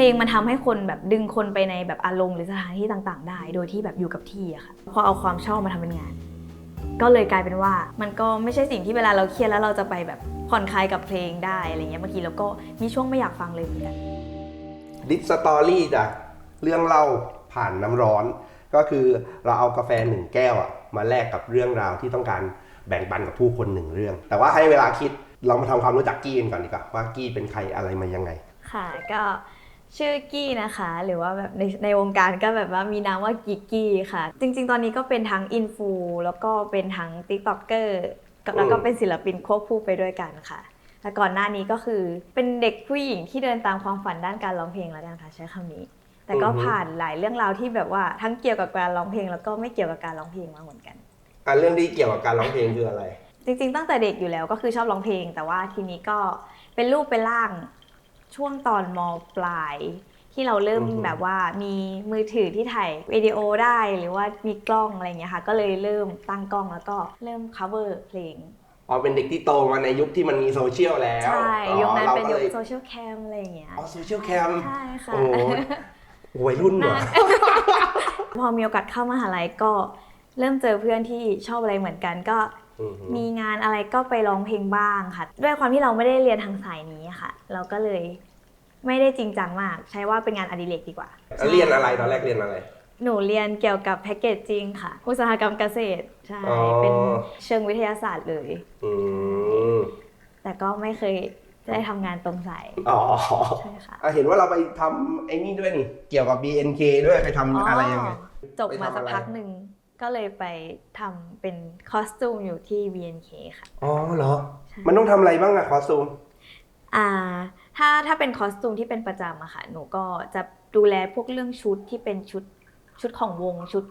เพลงมันทำให้คนแบบดึงคนไปในแบบอารมณ์หรือสถานที่ต่างๆ ได้ โดยที่แบบอยู่กับที่อะค่ะพอเอาความชอบมาทำเป็นงาน ก็เลยกลายเป็นว่ามันก็ไม่ใช่สิ่งที่เวลาเราเครียดแล้วเราจะไปแบบผ่อนคลายกับเพลงได้อะไรเงี้ยบางทีเราก็มีช่วงไม่อยากฟังเลยเหมือนกันดิสตอรี่จากเรื่องเล่าผ่านน้ำร้อน ก็คือเราเอากาแฟหนึ่งแก้วอะมาแลกกับเรื่องราวที่ต้องการแบ่งปันกับผู้คนหนึ่งเรื่อง แต่ว่าให้เวลาคิดเรามาทำความรู้จักกี้กันก่อนดีกว่าว่ากี้เป็นใครอะไรมายังไง ค่ะก็ ชื่อกี้นะคะ หรือว่าแบบในในวงการก็แบบว่ามีนามว่ากิกกี้ค่ะ จริง ๆ ตอนนี้ก็เป็นทั้งอินฟูแล้วก็เป็นทั้งติ๊กต็อกเกอร์แล้วก็เป็นศิลปินควบคู่ไปด้วยกันค่ะแต่ก่อนหน้านี้ก็คือเป็นเด็กผู้หญิงที่เดินตามความฝันด้านการร้องเพลงแล้วกันค่ะใช้คำนี้ แต่ก็อือฮึผ่านหลายเรื่องราวที่แบบว่าทั้งเกี่ยวกับการร้องเพลง แล้วก็ไม่เกี่ยวกับการร้องเพลงมาเหมือนกันอะเรื่องที่เกี่ยวกับการร้องเพลงคืออะไร จริง ๆ ตั้งแต่เด็กอยู่แล้วก็คือชอบร้องเพลง แต่ว่าทีนี้ก็เป็นรูปเป็นร่าง ช่วงตอนมปลาย ที่เราเริ่มอือฮึแบบว่ามีมือถือที่ถ่ายวิดีโอได้หรือว่ามีกล้องอะไรเงี้ยค่ะก็เลยเริ่มตั้งกล้องแล้วก็เริ่ม cover เพลงอ๋อเป็นเด็กที่โตมาในยุคที่มันมีโซเชียลแล้วใช่อ๋อยุคนั้นเป็นยุคราก็ลโซเชียลแคมอะไรอย่างเงี้ยอ๋อโซเชียลแคมใช่ค่ะโอ้โหวัยรุ่นเหรอพอมีโอกาสเข้ามหาลัยก็เริ่มเจอเพื่อนที่ชอบอะไรเหมือนกันก็อือฮึมีงานอะไรก็ไปร้องเพลงบ้างค่ะ ด้วยความที่เราไม่ได้เรียนทางสายนี้ค่ะ เราก็เลยไม่ได้จริงจังมาก ใช้ว่าเป็นงานอดิเรกดีกว่าแล้วเรียนอะไรตอนแรกเรียนอะไร หนูเรียนเกี่ยวกับแพคเกจจิ้งค่ะ อุตสาหกรรมเกษตรใช่อ๋อเป็นเชิงวิทยาศาสตร์เลยอืมแต่ก็ไม่เคยได้ทำงานตรงสายอ๋อใช่ค่ะอะเห็นว่าเราไปทำไอ้นี่ด้วยนี่เกี่ยวกับ BNK ด้วยไปทำอะไรยังไงจบมาไปทำอะไรสักพักหนึ่ง ก็เลยไปทำเป็นคอสตูมอยู่ที่ VNK ค่ะ อ๋อเหรอใช่มันต้องทำอะไรบ้างอะคอสตูม อ่าถ้าถ้าเป็นคอสตูมที่เป็นประจำอะค่ะ หนูก็จะดูแลพวกเรื่องชุดที่เป็นชุดชุดของวงชุด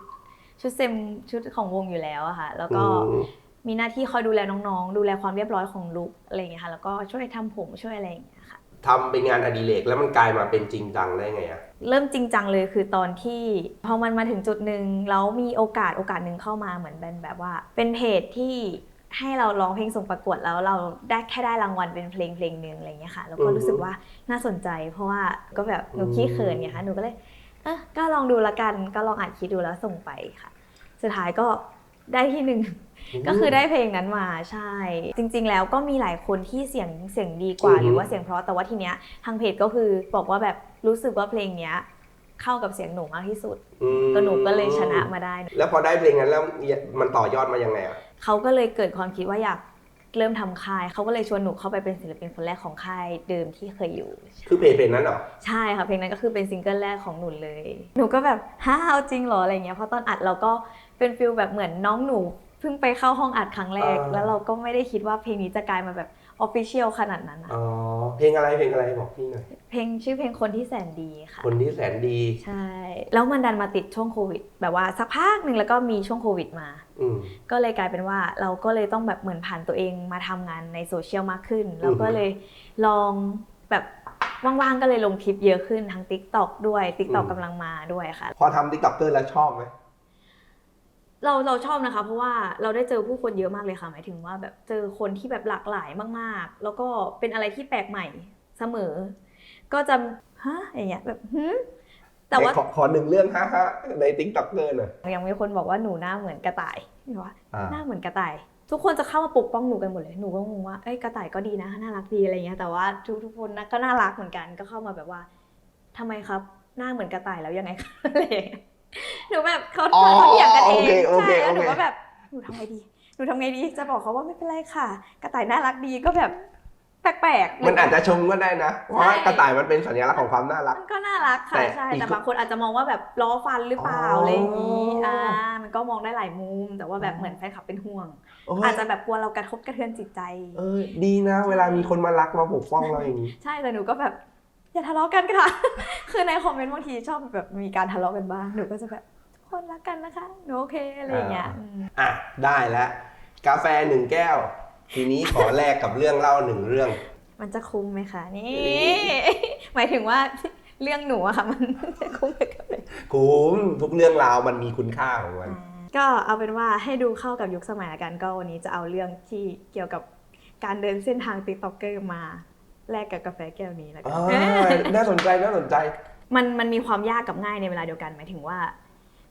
ชุดเซมชุดของวงอยู่แล้วอะค่ะ แล้วก็อืม มีหน้าที่คอยดูแลน้องๆ ดูแลความเรียบร้อยของลุคอะไรอย่างเงี้ยค่ะ แล้วก็ช่วยทำผมช่วยอะไรอย่างเงี้ยค่ะ ทำเป็นงานอดิเรกแล้วมันกลายมาเป็นจริงจังได้ไงอะ เริ่มจริงจังเลยคือตอนที่พอมันมาถึงจุดหนึ่งแล้วมีโอกาสโอกาสหนึ่งเข้ามาเหมือนเป็นแบบว่า เป็นเพจที่ให้เราร้องเพลงส่งประกวดแล้วเราได้แค่ได้รางวัลเป็นเพลงเพลงหนึ่งอะไรอย่างเงี้ยค่ะแล้วก็รู้สึกว่าน่าสนใจ เพราะว่าก็แบบหนูขี้เขินไงคะหนูก็เลยเออก็ลองดูละกันก็ลองอัดคลิดดูแล้วส่งไปค่ะ สุดท้ายก็ได้ที่หนึ่งก็คือได้เพลงนั้นมาใช่ จริง ๆ แล้วก็มีหลายคนที่เสียงเสียงดีกว่าอือฮึหรือว่าเสียงเพราะแต่ว่าทีเนี้ยทางเพจก็คือบอกว่าแบบ รู้สึกว่าเพลงเนี้ยเข้ากับเสียงหนูมากที่สุด อืมก็หนูก็เลยชนะมาได้ แล้วพอได้เพลงนั้นแล้วมันต่อยอดมายังไงอะเขาก็เลยเกิดความคิดว่าอยากเริ่มทำค่าย เขาก็เลยชวนหนูเข้าไปเป็นศิลปินคนแรกของค่ายเดิมที่เคยอยู่ คือเพจเพจนั้นเหรอ ใช่ค่ะเพลงนั้นก็คือเป็นซิงเกิลแรกของหนูเลย หนูก็แบบฮ่าเอาจริงเหรออะไรเงี้ยเพราะตอนอัดเราก็เป็นฟิลแบบเหมือนน้องหนู เพิ่งไปเข้าห้องอัดครั้งแรกอ่าแล้วเราก็ไม่ได้คิดว่าเพลงนี้จะกลายมาแบบออฟฟิเชียลขนาดนั้นอะอ๋อเพลงอะไรเพลงอะไรบอกพี่หน่อยเพลงชื่อเพลงคนที่แสนดีค่ะ คนที่แสนดี ใช่ แล้วมันดันมาติดช่วงโควิด แบบว่าสักพักหนึ่งแล้วก็มีช่วงโควิดมาอืมก็เลยกลายเป็นว่าเราก็เลยต้องแบบเหมือนผ่านตัวเองมาทำงานในโซเชียลมากขึ้นอือฮึเราก็เลยลองแบบว่างๆก็เลยลงคลิปเยอะขึ้นทั้ง Tik t o อกด้วย Tik t o อกกำลังมาด้วยค่ะ พอทำติ๊กต็อกเกอร์แล้วชอบไหม เราเราชอบนะคะ เพราะว่าเราได้เจอผู้คนเยอะมากเลยค่ะ หมายถึงว่าแบบเจอคนที่แบบหลากหลายมาก ๆ แล้วก็เป็นอะไรที่แปลกใหม่เสมอ ก็จะฮะอย่างเงี้ยแบบหืมแต่ว่าขอขอหนึ่งเรื่องฮะฮะในติ๊กต็อกเกอร์หน่อยยังมีคนบอกว่าหนูหน้าเหมือนกระต่ายหนูว่าอ่าหน้าเหมือนกระต่าย ทุกคนจะเข้ามาปกป้องหนูกันหมดเลยหนูก็งงว่าเอ้ยกระต่ายก็ดีนะน่ารักดีอะไรเงี้ยแต่ว่าทุกทุกคนนะก็น่ารักเหมือนกันก็เข้ามาแบบว่าทำไมครับ หน้าเหมือนกระต่ายแล้วยังไงคะอะไรอย่างเงี้ย หนูแบบเขาอ๋อเขาเถียงกันเองโอเคโอเคใช่แล้วหนูโอเค ก็แบบหนูทำไงดีหนูทำไงดีจะบอกเขาว่าไม่เป็นไรค่ะ กระต่ายน่ารักดีก็แบบแปลกๆ มันอาจจะชมก็ได้นะ เพราะว่ากระต่ายมันเป็นสัญลักษณ์ของความน่ารัก มันก็น่ารักค่ะแต่ใช่อีกแต่บางคนอาจจะมองว่าแบบล้อฟันหรือเปล่าอ๋ออ อะไรอย่างนี้อ่ามันก็มองได้หลายมุม แต่ว่าแบบเหมือนแฟนคลับเป็นห่วง โอ้ยอาจจะแบบกลัวเรากระทบกระเทือนจิตใจ เออ ดีนะ เวลามีคนมารักมาปกป้องเราอย่างนี้ ใช่แต่หนูก็แบบอย่าทะเลาะกันค่ะ คือในคอมเมนต์บางทีชอบแบบมีการทะเลาะกันบ้างหนูก็จะแบบทุก คนรักกันนะคะหนูโอเคอะไรอย่างเงี้ยอ่าอืมอะได้แล้วกาแฟหนึ่งแก้ว ทีนี้ขอแลกกับเรื่องเล่าหนึ่งเรื่อง มันจะคุ้มไหมคะนี่นี่หมายถึงว่าเรื่องหนูอะค่ะมันจะคุ้มไหมกับเลยคุ้มทุกเรื่องราวมันมีคุณค่าของมันก็เอาเป็นว่าให้ดูเข้ากับยุคสมัยละกันก็วันนี้จะเอาเรื่องที่เกี่ยวกับการเดินเส้นทางติ๊กต็อกเกอร์มาแลกกับกาแฟแก้วนี้แล้วกัอ่าน่าสนใจน่าสนใจ มันมันมีความยากกับง่ายในเวลาเดียวกันหมายถึงว่า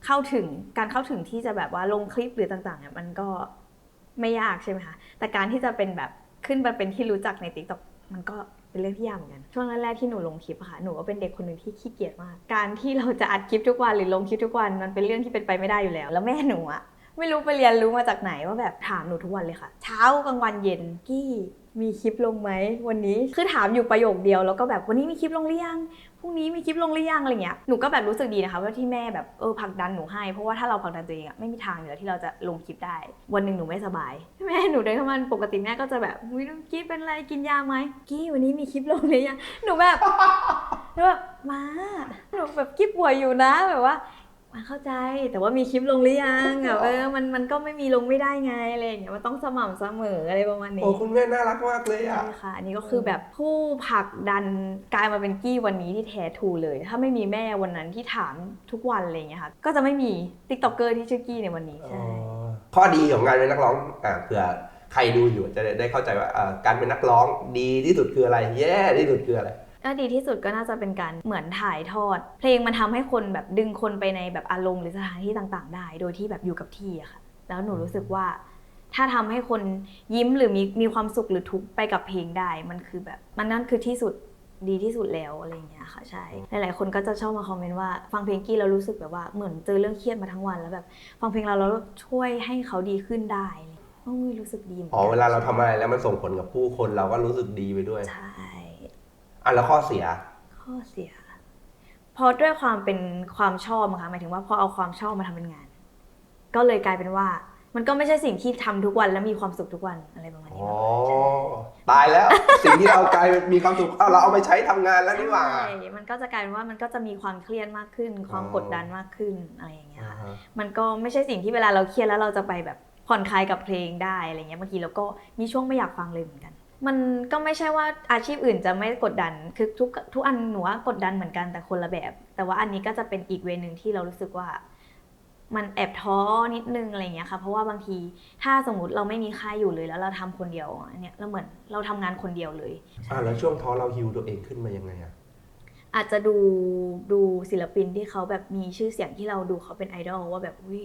เข้าถึงการเข้าถึงที่จะแบบว่าลงคลิปหรือต่างๆเนี่ยมันก็ไม่ยากใช่ไหมคะแต่การที่จะเป็นแบบขึ้นมาเป็นที่รู้จักในติ๊กต็อกมันก็เป็นเรื่องที่ยากเหมือนกัน ช่วงแรกๆที่หนูลงคลิปอะค่ะหนูก็เป็นเด็กคนหนึ่งที่ขี้เกียจมาก การที่เราจะอัดคลิปทุกวันหรือลงคลิปทุกวันมันเป็นเรื่องที่เป็นไปไม่ได้อยู่แล้ว แล้วแม่หนูอะไม่รู้ไปเรียนรู้มาจากไหนว่าแบบถามหนูทุกวันเลยค่ะ เช้ากลางวันเย็นกี้ มีคลิปลงไหมวันนี้คือถามอยู่ประโยคเดียวแล้วก็แบบวันนี้มีคลิปลงหรือยังพรุ่งนี้มีคลิปลงหรือยังอะไรเงี้ยหนูก็แบบรู้สึกดีนะคะว่าที่แม่แบบเออผลักดันหนูให้เพราะว่าถ้าเราผลักดันตัวเองอะไม่มีทางอยู่แล้วที่เราจะลงคลิปได้ วันหนึ่งหนูไม่สบายแม่หนูเดินเข้ามาปกติแม่ก็จะแบบวิน้องกี้เป็นไรกินยาไหมกี้วันนี้มีคลิปลงหรือยังหนูแบบหนูแบบมาหนูแบบกี้ป่วยอยู่นะแบบว่า มาเข้าใจแต่ว่ามีคลิปลงหรือยังแบบเออมันมันก็ไม่มีลงไม่ได้ไงอะไรอย่างเงี้ยมันต้องสม่ำเสมออะไรประมาณนี้โอ้คุณแม่น่ารักมากเลยอะใช่ค่ะอันนี้ก็คือแบบผู้ผลักดันกลายมาเป็นกี้วันนี้ที่แท้ทรูเลย ถ้าไม่มีแม่วันนั้นที่ถามทุกวันอะไรอย่างเงี้ยค่ะก็จะไม่มีติ๊กต็อกเกอร์ที่ชื่อกี้ในวันนี้ใช่ข้อดีของการเป็นนักร้องอ่าเผื่อใครดูอยู่จะได้ได้เข้าใจว่าอ่าการเป็นนักร้องดีที่สุดคืออะไรแย่ที่สุดคืออะไร ก็ดีที่สุดก็น่าจะเป็นการเหมือนถ่ายทอด เพลงมันทำให้คนแบบดึงคนไปในแบบอารมณ์หรือสถานที่ต่างๆ ได้ โดยที่แบบอยู่กับที่อะค่ะ แล้วหนูรู้สึกว่า ถ้าทำให้คนยิ้มหรือมีมีความสุขหรือทุกข์ไปกับเพลงได้ มันคือแบบมันนั่นคือที่สุดดีที่สุดแล้วอะไรอย่างเงี้ยค่ะใช่หลายๆคนก็จะชอบมาคอมเมนต์ว่าฟังเพลงกี้แล้วรู้สึกแบบว่าเหมือนเจอเรื่องเครียดมาทั้งวันแล้วแบบฟังเพลงเราแล้วช่วยให้เขาดีขึ้นได้อะไรอย่างเงี้ยโอ้ยรู้สึกดีหมืนอ๋อกันเวลาเราทำอะไรแล้วมันส่งผลกับผู้คนเราก็รู้สึกดีไปด้วยใช่ อะแล้วข้อเสีย ข้อเสีย เพราะด้วยความเป็นความชอบอะค่ะหมายถึงว่าพอเอาความชอบมาทำเป็นงาน ก็เลยกลายเป็นว่า มันก็ไม่ใช่สิ่งที่ทำทุกวันแล้วมีความสุขทุกวันอะไรประมาณอ๋นี้อเนอะตายแล้ว สิ่งที่เรากลายเป็นมีความสุขอ้าวเราเอาไปใช้ทำงานแล้วนี่หว่า ใช่มันก็จะกลายเป็นว่ามันก็จะมีความเครียดมากขึ้น ความอ๋อกดดันมากขึ้นอะไรอย่างเงี้ยอ่าค่ะฮะมันก็ไม่ใช่สิ่งที่เวลาเราเครียดแล้วเราจะไปแบบผ่อนคลายกับเพลงได้อะไรเงี้ยบางทีเราก็มีช่วงไม่อยากฟังเลยเหมือนกัน มันก็ไม่ใช่ว่าอาชีพอื่นจะไม่กดดัน คือทุกทุกอันหนูว่ากดดันเหมือนกันแต่คนละแบบ แต่ว่าอันนี้ก็จะเป็นอีกเวนึงที่เรารู้สึกว่า มันแอบท้อนิดนึงอะไรเงี้ยค่ะ เพราะว่าบางทีถ้าสมมติเราไม่มีค่ายอยู่เลยแล้วเราทำคนเดียวอันเนี้ยเราเหมือนเราทำงานคนเดียวเลยอ่าแล้วช่วงท้อเราฮิวตัวเองขึ้นมายังไงอะอาจจะดูดูศิลปินที่เขาแบบมีชื่อเสียงที่เราดูเขาเป็นไอดอลว่าแบบอุ้ย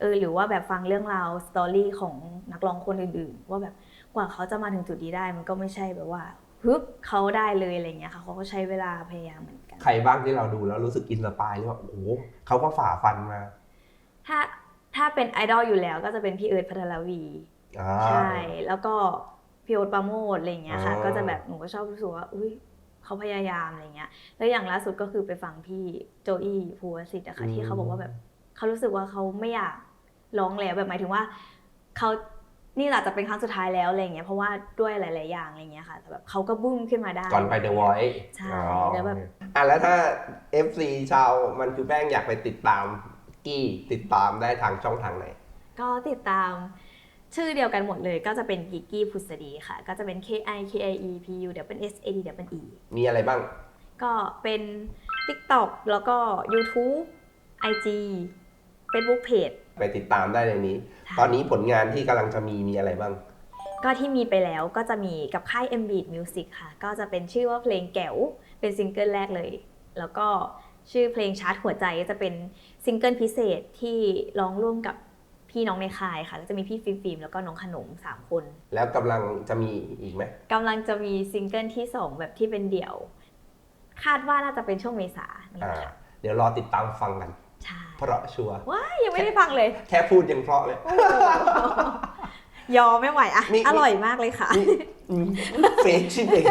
เออหรือว่าแบบฟังเรื่องราวสตอรี่ของนักร้องคนอื่นๆ ว่าแบบก ว่าเขาจะมาถึงจุดนี้ได้มันก็ไม่ใช่แบบว่าฮึบเขาได้เลยอะไรเงี้ยค่ะเขาก็ใช้เวลาพยายามเหมือนกันใครบ้างที่เราดูแล้วรู้สึกอินสปายหรือว่าโอ้โหเขาก็ฝ่าฟันมา ถ้าถ้าเป็นไอดอลอยู่แล้วก็จะเป็นพี่เอิร์ธพัทรวีอ่าใช่แล้วก็พี่โอ๊ตปราโมดอะไรอย่างเงี้ยค่ะอ๋อก็จะแบบหนูก็ชอบรู้สึกว่าอุ้ยเขาพยายามอะไรเงี้ยแล้วอย่างล่าสุดก็คือไปฟังพี่โจอี้ภูวสิทธิ์อะค่ะที่เขาบอกว่าแบบเขารู้สึกว่าเขาไม่อยากร้องแล้วแบบหมายถึงว่าเขา นี่แหละจะเป็นครั้งสุดท้ายแล้วอะไรเงี้ยเพราะว่าด้วยหลาย ๆ อย่างอะไรเงี้ยค่ะแต่แบบเขาก็บึ้มขึ้นมาได้ ก่อนไป The Voice ใช่อ๋อแล้วแบบอะแล้วถ้า FC ชาวมันคือแป้งอยากไปติดตามกี้ติดตามได้ทางช่องทางไหนก็ติดตามชื่อเดียวกันหมดเลยก็จะเป็นกิกกี้พุษดีค่ะ ก็จะเป็น K I K I E P U W S A D W E มีอะไรบ้าง ก็เป็น TikTok แล้วก็ YouTube IG Facebook Page ไปติดตามได้ในนี้ใช่ตอนนี้ผลงานที่กำลังจะมีมีอะไรบ้าง ก็ที่มีไปแล้วก็จะมีกับค่าย m b e a t Music ค่ะ ก็จะเป็นชื่อว่าเพลงแก๋วเป็นซิงเกิลแรกเลย แล้วก็ชื่อเพลงชาร์จหัวใจก็จะเป็นซิงเกิลพิเศษที่ร้องร่วมกับพี่น้องในค่ายค่ะก็จะมีพี่ฟิล์มฟิล์มแล้วก็น้องขนมสามคน แล้วกำลังจะมีอีกไหมกำลังจะมีซิงเกิลที่ 2 แบบที่เป็นเดี่ยว คาดว่าน่าจะเป็นช่วงเมษานี่อ่าแหละค่ะ เดี๋ยวรอติดตามฟังกัน ใช่เพราะชัวร์ว้ายยังไม่ได้ฟังเลย แค่พูดยังเพราะเลย ยอมไม่ไหวอะมี อร่อยมากเลยค่ะนี่อืมเฟกชิบเอง